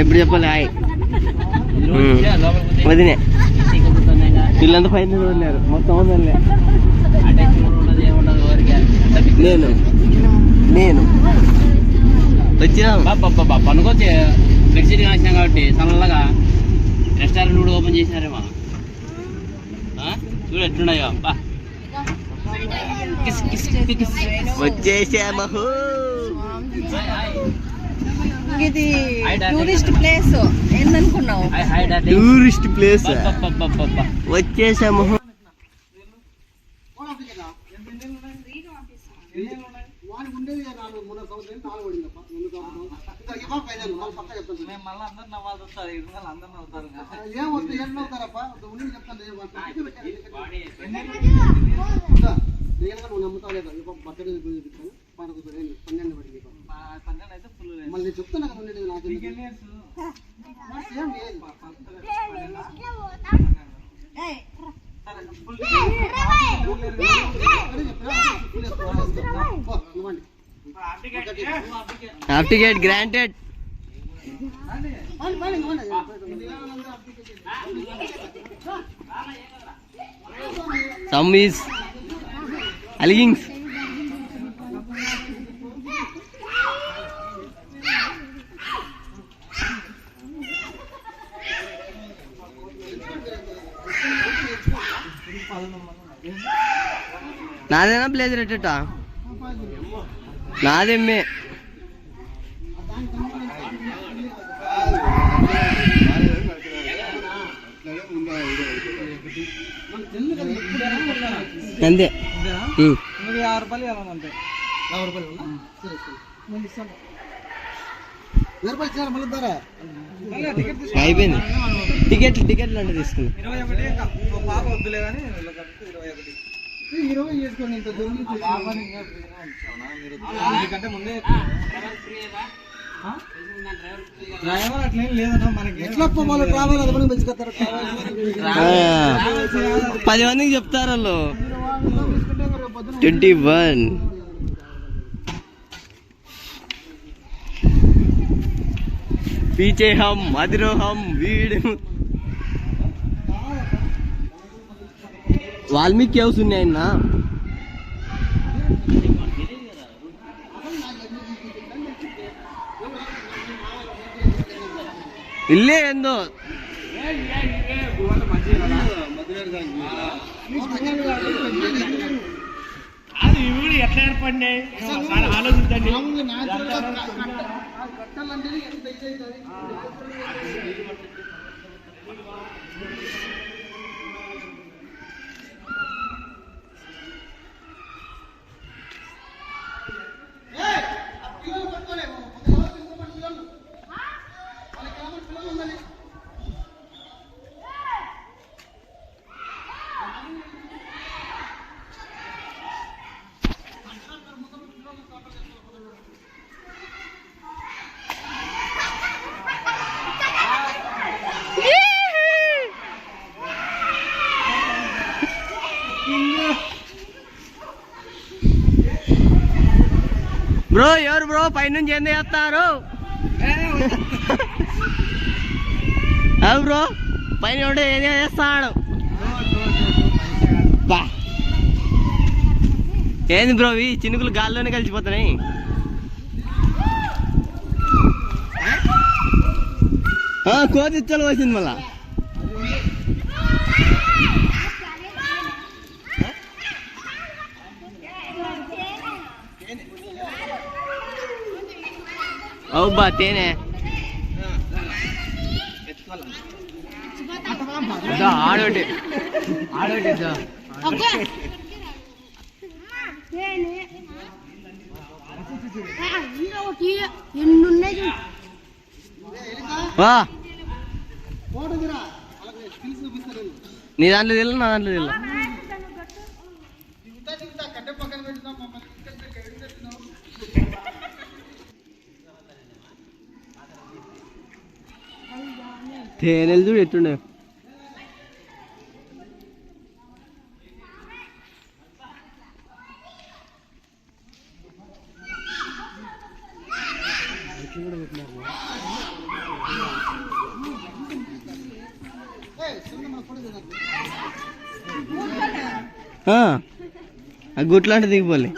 ఇప్పుడు చెప్పాలి హాయ్ వదినే. వీళ్ళంతా పైన వదిలేరు. మొత్తం వదిలే నేను. నేను. వచ్చినాం. పనుకొచ్చి. బెడ్షీట్ కాసినాం కాబట్టి చల్లగా రెస్టారెంట్ కూడా ఓపెన్ చేసినారేమో ఆ? చూడు ఎట్లున్నాయో బా కిస్ వచ్చేసాము. ఇది hi daddy. Tourist place ఏందనుకున్నావు hi hi daddy tourist place అబ్బబ్బబ్బబ్బబ్బ. మళ్ళీ చెప్తున్నా కదా ఉండేది నాకు టికెట్ గ్రాంటెడ్. సమ్ ఈస్ అలిగింగ్స్ నాదేనా బ్లేజర్ ఎట్టా నాదేమ్మే అంతే ఉమ్. యాభై రూపాయలు ఇవ్వాలంటే యాభై రూపాయలు ఇవ్వాలా? సరే సరే అయిపోయింది. టికెట్లు టికెట్లు అంటే తీసుకుని ఇరవై ఒకటి పాప వద్దులే కానీ ఇరవై ఒకటి ఇరవై చేసుకోండి ఇంత దూరం ఎందుకంటే ముందే డ్రైవర్ అట్లేం లేదన్నా మనకి ఎట్లా పోవాలి ట్రావెల్ అది మనం పెంచుకొస్తారు పది మందికి చెప్తారు వాళ్ళు. Twenty one. పీచే హమ్ అదిరో హమ్ వీడు. వాల్మీకి హౌస్ ఉన్నాయన్న ఇల్లే ఏందో? అది ఇవి ఎట్లా ఏర్పడి ఆలోచించండి. కట్టాలంటేనే ఎంత ఇచ్చేది బ్రో ఎవరు బ్రో? పైనుంచి ఏం చేస్తారు అవు బ్రో? పైన ఎవడో ఏదో చేస్తాడు బా. ఏంది బ్రో ఈ చినుకులు గాల్లోనే కలిసిపోతున్నాయి. ఆ, కోతి ఇచ్చలు వచ్చింది మళ్ళా. వాళ్ళకి స్కిల్స్ చూపిస్తారు వీళ్ళు. నీ దాంట్లో తెలు నా దాంట్లో తెలు తేనెలు చూడు ఎట్టుండే గుట్లాంటి దిగిపోలే.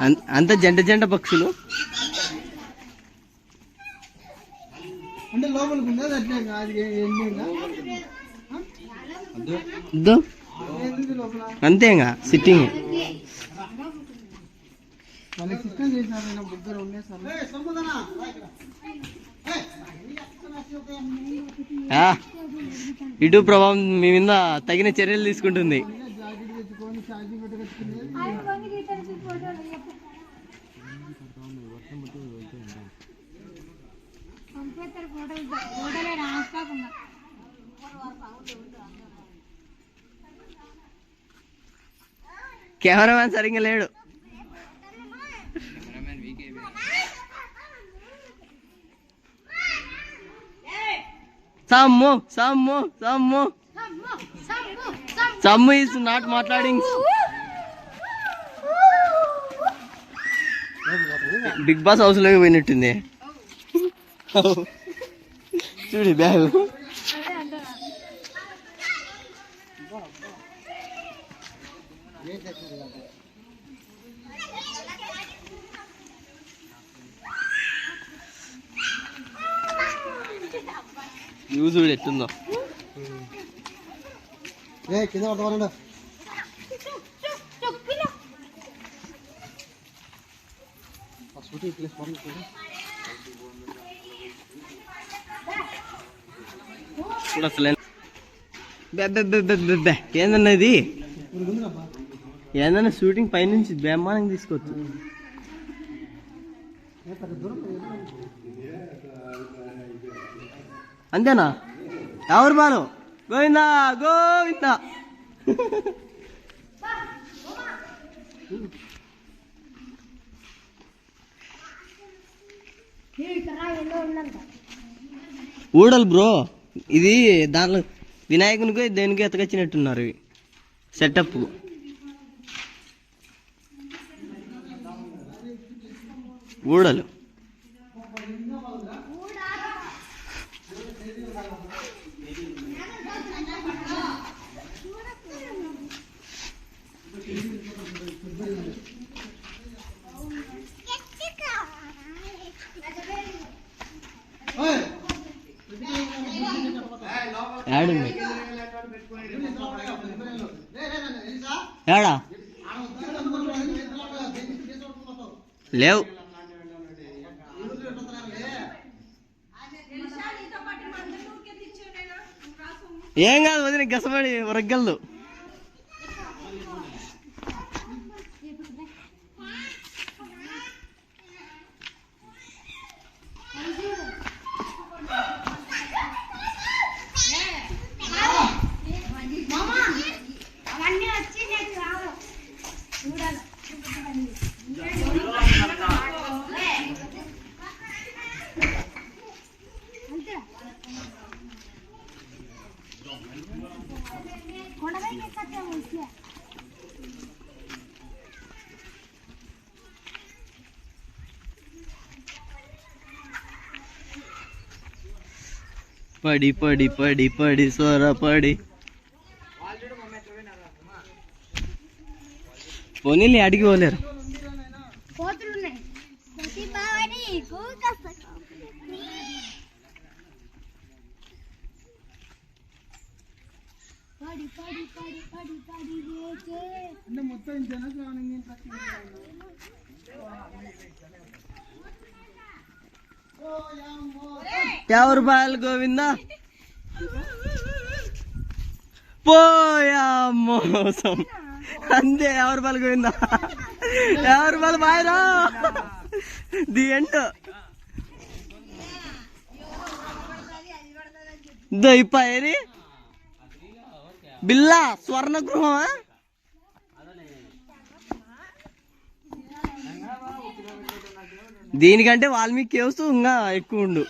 అన్- అంత జంట జంట పక్షులు? అంటే లోపలికి ఉంది? అట్లే అంతేగా సిట్టింగ్ వాళ్ళకి సిస్టమ్ చేసినారు నేను ఆ, ఇటు ప్రభావం మీ మీద తగిన చర్యలు తీసుకుంటుంది. కెమెరామ్యాన్ సరిగ్గా లేడు. సమ్ము సమ్ము సమ్ము. సమ్ము సమ్ము సమ్ము. సమ్ము ఈస్ నాట్ మాట్లాడింగ్. బిగ్ బాస్ హౌస్లోకి పోయినట్టుంది. చూడు బ్యాగ్ న్యూస్ చూడు ఎట్టుందో ఏ కింద ప్లేస్ చూడు అసలు బె- బె. ఏందన్నా ఇది? ఏందన్నా షూటింగ్ పైనుంచి బ్రహ్మాండంగా తీసుకోవచ్చు. అంతేనా? ఎవరు బాలు? గోవిందా గోవిందా. ఊడలు బ్రో. ఇది దాంట్లో వినాయకునికి దేనికి ఎతకొచ్చినట్టున్నారు ఇవి. సెటప్ ఊడలు. యాడా లేవు. ఏం కాదు వదిన గసపడి రగ్గల్దు పడి పడి పడి పడి సొర పడి పోనీలే అడిగి పోలేరు కోతులు ఉన్నాయి పడి పడి పడి పడి పడి రేచే. అంటే మొత్తం జనస్వామి ఎవరు బాయలు గోవిందా? పోయా మోసం అంతే ఎవరు బాలు గోవిందా? ఎవరు బాలు బాయరా ది ఎండ్. దొయ్యి బిల్లా స్వర్ణ గృహమా దీనికంటే వాల్మీకి కేవ్స్ ఇంకా ఎక్కువ ఉండు.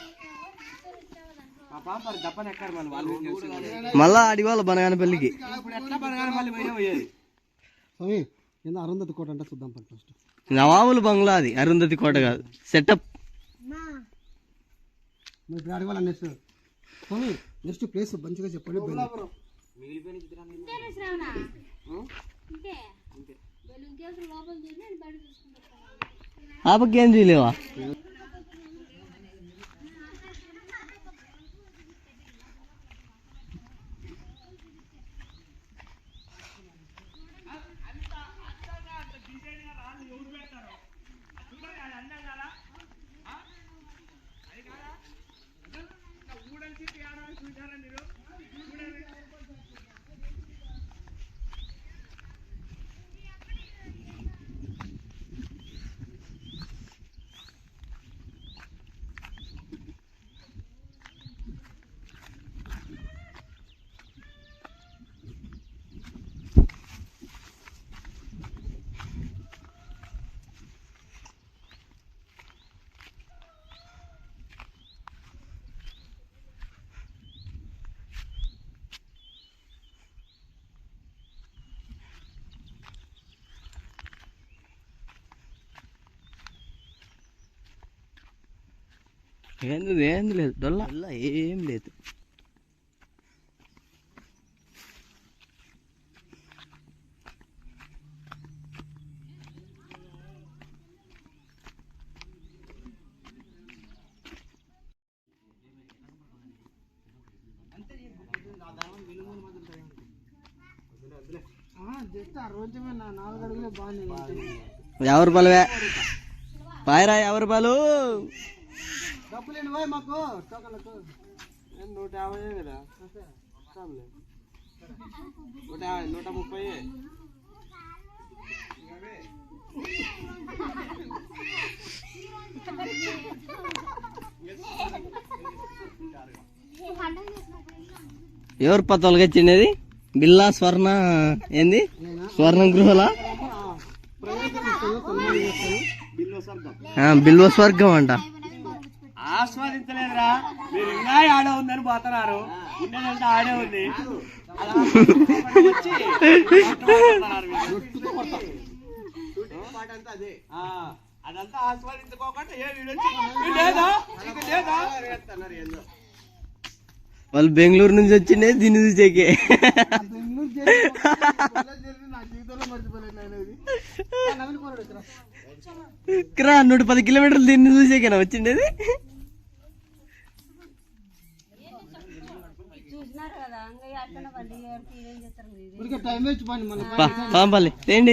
మళ్ళా అడివాళ్ళ బనగానపల్లికి. అరుంధతి కోట అంటే చూద్దాం ఫస్ట్ నవాబుల బంగ్లా అది అరుంధతి కోట కాదు. సెటప్. అడగాల నెక్స్ట్ ప్లేస్ మంచిగా చెప్పండి బయలుదేరు. ఇంతేనా శ్రావణ ఇంతే వీళ్ళు ఏంది ఏంది లేదు. డొల్ల? డొల్ల ఏం లేదు. యాభై రూపాయలవే పాయరా యాభై రూపాయలు మాకు? టోకన్లకు? నూట యాభై కదా. నూట యాభై నూట ముప్పై ఎవరు పత్తోళ్ళకి వచ్చిండేది బిల్లా స్వర్ణ ఏంది? స్వర్ణం గృహలా ఆ, బిల్వ స్వర్గం అంట. ఆస్వాదించలేదురా. మీరు ఇంకా ఆడే ఉందని పోతున్నారు. ఉన్నదంతా ఆడే ఉంది. అలా వచ్చి మాట్లాడుతున్నారు మీరు. ఆ, అదంతా ఆస్వాదించుకోకుండా ఏ వీడియో ఇది లేదా? ఇది లేదా? వాళ్ళు బెంగళూరు నుంచి వచ్చిండే దీన్ని చూసేకే. ఇక్కడ. నూట పది కిలోమీటర్లు దీన్ని చూసేకేనా వచ్చిండేది చూసినారు కదా ఇంకా అట్లనే వాళ్ళు ఎవరికి ఏం చేస్తారు మీరు ఊరికే టైం వేస్ట్ పని మన పా పాంపల్లి. తేండి